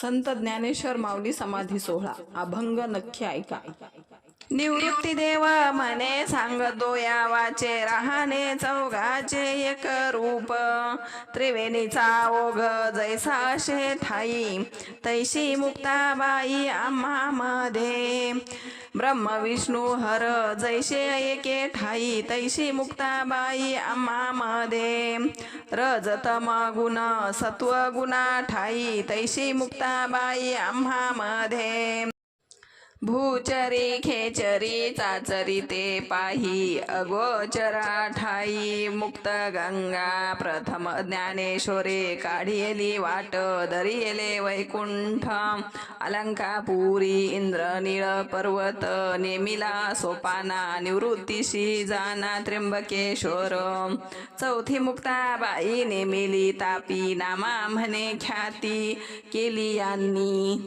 संत ज्ञानेश्वर माऊली समाधी सोहळा. अभंग नक्की ऐका. निवृत्ती देव म्हणे सांगतो या वाचे राहणे चौघाचे एक रूप. त्रिवेणीचा ओघ जैसा शे ठाई तैशी मुक्ताबाई आम्हामध्ये ब्रह्म विष्णू हर जैसे एके ठाई तैशी मुक्ताबाई आम्हामध्ये रजतम गुण सत्व गुणा ठाई तैशी मुक्ताबाई आम्हामध्ये भूचरी खेचरी चाचरी ते पाही अगोचरा ठाई मुक्त गंगा प्रथम ज्ञानेश्वरे काढियली वाट दरियेले वैकुंठ अलंकापुरी इंद्र निळ पर्वत नेमिला सोपाना निवृत्तीशी जाना त्र्यंबकेश्वर. चौथी मुक्ताबाई नेमिली तापी नामा म्हणे ख्याती केली यांनी.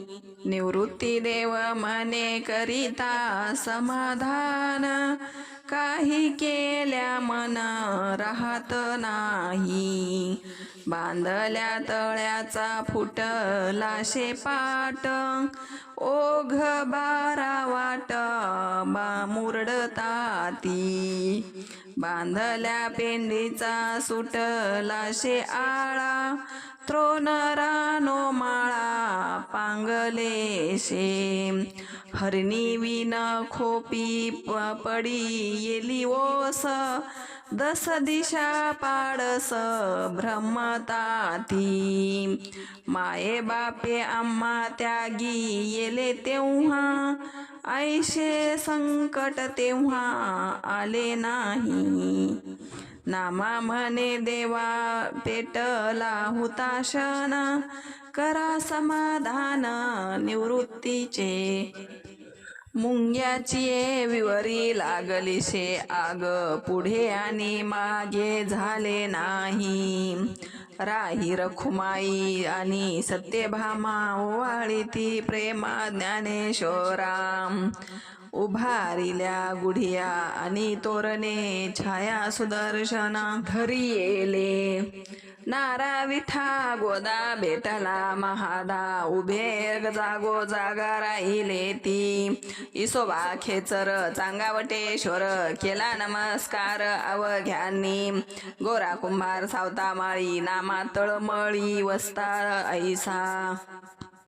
निवृत्ती देव म्हणे करिता समाधान. काही केल्या मन राहत नाही. बांधल्या तळ्याचा फुटला शेपाट. ओघ बारा वाट बा मुरडता ती. बांधल्या पेंडीचा सुटला शे आळा त्रोन रानो माळा पांगले शे हरणी विना खोपी प- पडी येली ओस दस दिशा पाडस भ्रमताती माये बापे आम्हा त्यागी येले तेव्हा ऐशे संकट तेव्हा आले नाही. नामा म्हणे देवा पेटला हुताशना करा समाधान निवृत्तीचे मुंग्याची विवरी लागली शे आग पुढे आणि मागे झाले नाही. राही रखुमाई आणि सत्यभामा ओवाळी ती प्रेमा ज्ञानेश्वरा उभारिल्या गुढिया आणि तोरणे छाया सुदर्शना. घरी येले. नारा विठा गोदा भेटला महादा. उभे जागो जागा राहिले ती. इसोबा खेचर चांगावटेश्वर केला नमस्कार अवघ्यांनी. गोरा कुंभार सावता माळी नामा तळमळी वस्ता ऐसा.